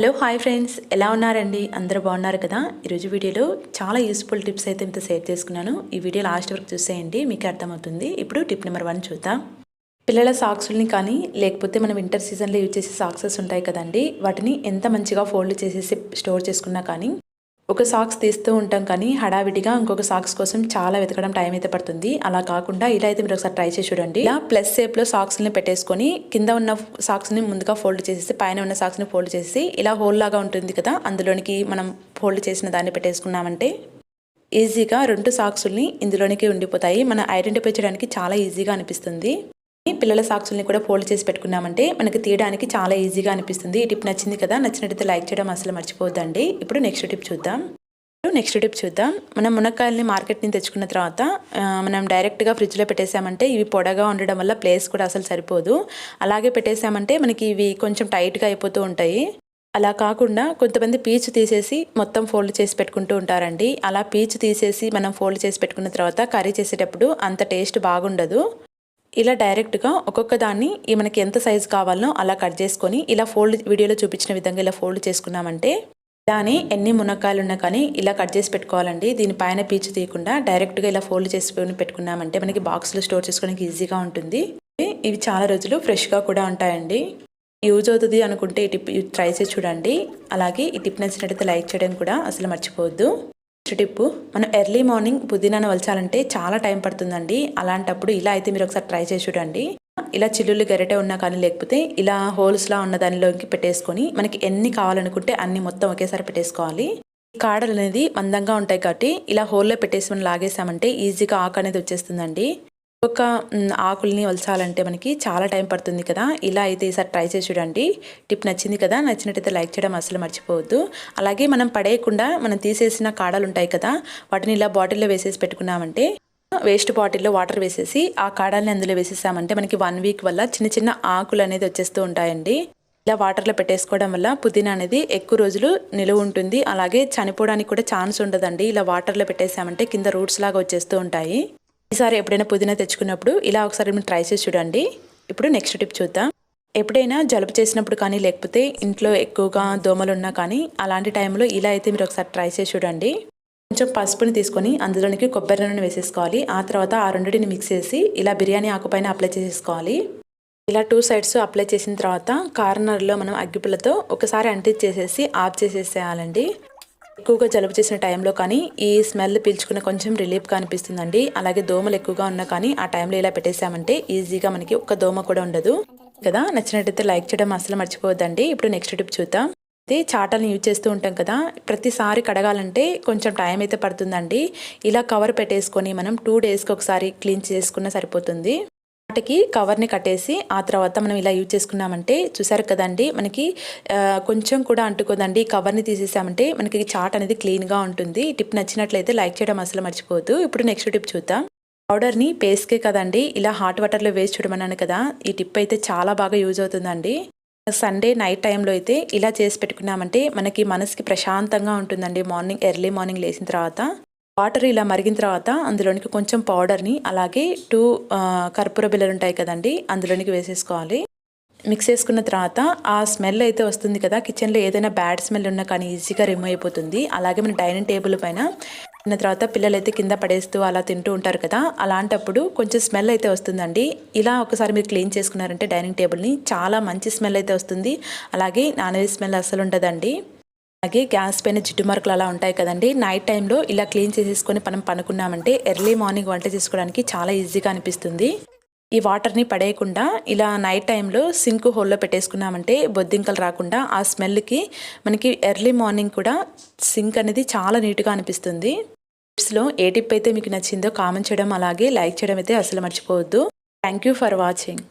Hello hi friends. ఎలా ఉన్నారండి? అందరూ బాగున్నారు కదా? ఈరోజు వీడియోలో చాలా యూస్ఫుల్ టిప్స్ అయితే ఇంత షేర్ చేసుకున్నాను. ఈ వీడియో లాస్ట్ వరకు చూసేయండి మీకు అర్థమవుతుంది. ఇప్పుడు టిప్ నెంబర్ వన్ చూద్దాం. పిల్లల సాక్స్ని కానీ లేకపోతే మనం వింటర్ సీజన్లో యూజ్ చేసే సాక్సెస్ ఉంటాయి కదండి. వాటిని ఎంత మంచిగా ఫోల్డ్ చేసేసి స్టోర్ చేసుకున్నా కానీ ఒక సాక్స్ తీస్తూ ఉంటాం కానీ హడావిడిగా ఇంకొక సాక్స్ కోసం చాలా వెతకడం టైం అయితే పడుతుంది. అలా కాకుండా ఇలా అయితే మీరు ఒకసారి ట్రై చేసి చూడండి. ఇలా ప్లస్ షేప్లో సాక్స్ని పెట్టేసుకొని కింద ఉన్న సాక్స్ని ముందుగా ఫోల్డ్ చేసేసి పైన ఉన్న సాక్స్ని ఫోల్డ్ చేసి ఇలా హోల్ లాగా ఉంటుంది కదా అందులోనికి మనం ఫోల్డ్ చేసిన దాన్ని పెట్టేసుకున్నామంటే ఈజీగా రెండు సాక్సుల్ని ఇందులోనికి ఉండిపోతాయి. మనం ఐడెంటిఫై చేయడానికి చాలా ఈజీగా అనిపిస్తుంది. పిల్లల సాక్సుల్ని కూడా ఫోల్డ్ చేసి పెట్టుకున్నామంటే మనకి తీయడానికి చాలా ఈజీగా అనిపిస్తుంది. ఈ టిప్ నచ్చింది కదా నచ్చినట్టయితే లైక్ చేయడం అసలు మర్చిపోద్దండి ఇప్పుడు నెక్స్ట్ టిప్ చూద్దాం. నెక్స్ట్ టిప్ చూద్దాం. మనం మునక్కాయలని మార్కెట్ నుంచి తెచ్చుకున్న తర్వాత మనం డైరెక్ట్గా ఫ్రిడ్జ్లో పెట్టేసామంటే ఇవి పొడగా ఉండడం వల్ల ప్లేస్ కూడా అసలు సరిపోదు. అలాగే పెట్టేసామంటే మనకి ఇవి కొంచెం టైట్గా అయిపోతూ ఉంటాయి. అలా కాకుండా కొంతమంది పీచు తీసేసి మొత్తం ఫోల్డ్ చేసి పెట్టుకుంటూ ఉంటారండి. అలా పీచు తీసేసి మనం ఫోల్డ్ చేసి పెట్టుకున్న తర్వాత కర్రీ చేసేటప్పుడు అంత టేస్ట్ బాగుండదు. ఇలా డైరెక్ట్గా ఒక్కొక్క దాన్ని మనకి ఎంత సైజు కావాలనో అలా కట్ చేసుకొని ఇలా ఫోల్డ్ వీడియోలో చూపించిన విధంగా ఇలా ఫోల్డ్ చేసుకున్నామంటే దాని ఎన్ని మునక్కాయలు ఉన్నా కానీ ఇలా కట్ చేసి పెట్టుకోవాలండి. దీనిపైన పీచు తీయకుండా డైరెక్ట్గా ఇలా ఫోల్డ్ చేసుకొని పెట్టుకున్నామంటే మనకి బాక్స్లో స్టోర్ చేసుకోవడానికి ఈజీగా ఉంటుంది. ఇవి చాలా రోజులు ఫ్రెష్గా కూడా ఉంటాయండి. యూజ్ అవుతుంది అనుకుంటే ఈ టిప్ ట్రై చేసి చూడండి. అలాగే ఈ టిప్ నచ్చినట్లయితే లైక్ చేయడం కూడా అసలు మర్చిపోవద్దు. టిప్పు మనం ఎర్లీ మార్నింగ్ పుదీనాను వలచాలంటే చాలా టైం పడుతుందండి. అలాంటప్పుడు ఇలా అయితే మీరు ఒకసారి ట్రై చేసి చూడండి. ఇలా చిల్లులు గరిటె ఉన్నా కానీ లేకపోతే ఇలా హోల్స్లా ఉన్న దానిలోకి పెట్టేసుకొని మనకి ఎన్ని కావాలనుకుంటే అన్ని మొత్తం ఒకేసారి పెట్టేసుకోవాలి. కాడలు అనేది మందంగా ఉంటాయి కాబట్టి ఇలా హోల్లో పెట్టేసి మనం లాగేసామంటే ఈజీగా ఆకు అనేది వచ్చేస్తుందండి. ఒక ఆకుల్ని వలసాలంటే మనకి చాలా టైం పడుతుంది కదా. ఇలా అయితే ఈసారి ట్రై చేసి చూడండి. టిప్ నచ్చింది కదా. నచ్చినట్టయితే లైక్ చేయడం అసలు మర్చిపోవద్దు. అలాగే మనం పడేయకుండా మనం తీసేసిన కాడలు ఉంటాయి కదా వాటిని ఇలా బాటిల్లో వేసేసి పెట్టుకున్నామంటే వేస్ట్ బాటిల్లో వాటర్ వేసేసి ఆ కాడల్ని అందులో వేసేసామంటే మనకి వన్ వీక్ వల్ల చిన్న చిన్న ఆకులు అనేది వచ్చేస్తూ ఉంటాయండి. ఇలా వాటర్లో పెట్టేసుకోవడం వల్ల పుదీనా అనేది ఎక్కువ రోజులు నిలువ ఉంటుంది. అలాగే చనిపోవడానికి కూడా ఛాన్స్ ఉండదండి. ఇలా వాటర్లో పెట్టేసామంటే కింద రూట్స్ లాగా వచ్చేస్తూ ఉంటాయి. ఈసారి ఎప్పుడైనా పుదీనా తెచ్చుకున్నప్పుడు ఇలా ఒకసారి మీరు ట్రై చేసి చూడండి. ఇప్పుడు నెక్స్ట్ టిప్ చూద్దాం. ఎప్పుడైనా జలుబు చేసినప్పుడు కానీ లేకపోతే ఇంట్లో ఎక్కువగా దోమలు ఉన్నా కానీ అలాంటి టైంలో ఇలా అయితే మీరు ఒకసారి ట్రై చేసి చూడండి. కొంచెం పసుపుని తీసుకొని అందులోనికి కొబ్బరి నూనె వేసేసుకోవాలి. ఆ తర్వాత ఆ రెండింటిని మిక్స్ చేసి ఇలా బిర్యానీ ఆకుపైన అప్లై చేసేసుకోవాలి. ఇలా టూ సైడ్స్ అప్లై చేసిన తర్వాత కార్నర్లో మనం అగ్గిపుల్లతో ఒకసారి అంటించేసేసి ఆఫ్ చేసేసేయాలండి. ఎక్కువగా జలుబు చేసిన టైంలో కానీ ఈ స్మెల్ పీల్చుకున్న కొంచెం రిలీఫ్గా అనిపిస్తుందండి. అలాగే దోమలు ఎక్కువగా ఉన్నా కానీ ఆ టైంలో ఇలా పెట్టేసామంటే ఈజీగా మనకి ఒక్క దోమ కూడా ఉండదు. కదా? నచ్చినట్టయితే లైక్ చేయడం అసలు మర్చిపోవద్దండి. ఇప్పుడు నెక్స్ట్ టిప్ చూద్దాం. అయితే చాటల్ని యూజ్ చేస్తూ ఉంటాం కదా? ప్రతిసారి కడగాలంటే కొంచెం టైం అయితే పడుతుందండి. ఇలా కవర్ పెట్టేసుకొని మనం టూ డేస్కి ఒకసారి క్లీన్ చేసుకున్న సరిపోతుంది. వాటికి కవర్ని కట్టేసి ఆ తర్వాత మనం ఇలా యూజ్ చేసుకున్నామంటే చూసారు కదండి మనకి కొంచెం కూడా అంటుకోదండి. కవర్ని తీసేసామంటే మనకి చాట్ అనేది క్లీన్గా ఉంటుంది. టిప్ నచ్చినట్లయితే లైక్ చేయడం అసలు మర్చిపోవద్దు. ఇప్పుడు నెక్స్ట్ టిప్ చూద్దాం. పౌడర్ని పేస్ట్కే కదండి ఇలా హాట్ వాటర్లో వేసి చూడమన్నాను కదా ఈ టిప్ అయితే చాలా బాగా యూజ్ అవుతుందండి. సండే నైట్ టైంలో అయితే ఇలా చేసి పెట్టుకున్నామంటే మనకి మనసుకి ప్రశాంతంగా ఉంటుందండి. మార్నింగ్ ఎర్లీ మార్నింగ్ లేచిన తర్వాత వాటర్ ఇలా మరిగిన తర్వాత అందులోనికి కొంచెం పౌడర్ని అలాగే టూ కర్పూర బిల్లలు ఉంటాయి కదండి అందులోనికి వేసేసుకోవాలి. మిక్స్ చేసుకున్న తర్వాత ఆ స్మెల్ అయితే వస్తుంది కదా కిచెన్లో ఏదైనా బ్యాడ్ స్మెల్ ఉన్నా కానీ ఈజీగా రిమూవ్ అయిపోతుంది. అలాగే మన డైనింగ్ టేబుల్ పైన తిన్న తర్వాత పిల్లలు అయితే కింద పడేస్తూ అలా తింటూ ఉంటారు కదా అలాంటప్పుడు కొంచెం స్మెల్ అయితే వస్తుందండి. ఇలా ఒకసారి మీరు క్లీన్ చేసుకున్నారంటే డైనింగ్ టేబుల్ని చాలా మంచి స్మెల్ అయితే వస్తుంది. అలాగే నాన్ వెజ్ స్మెల్ అస్సలు ఉంటుందండి అలాగే గ్యాస్ పైన జిడ్డు మార్కులు అలా ఉంటాయి కదండి. నైట్ టైంలో ఇలా క్లీన్ చేసేసుకొని మనం పనుకున్నామంటే ఎర్లీ మార్నింగ్ వంట చేసుకోవడానికి చాలా ఈజీగా అనిపిస్తుంది. ఈ వాటర్ని పడేయకుండా ఇలా నైట్ టైంలో సింక్ హోల్లో పెట్టేసుకున్నామంటే బొద్దింకలు రాకుండా ఆ స్మెల్కి మనకి ఎర్లీ మార్నింగ్ కూడా సింక్ అనేది చాలా నీట్గా అనిపిస్తుంది. టిప్స్లో ఏ టిప్ అయితే మీకు నచ్చిందో కామెంట్ చేయడం అలాగే లైక్ చేయడం అయితే అసలు మర్చిపోవద్దు. Thank you for watching.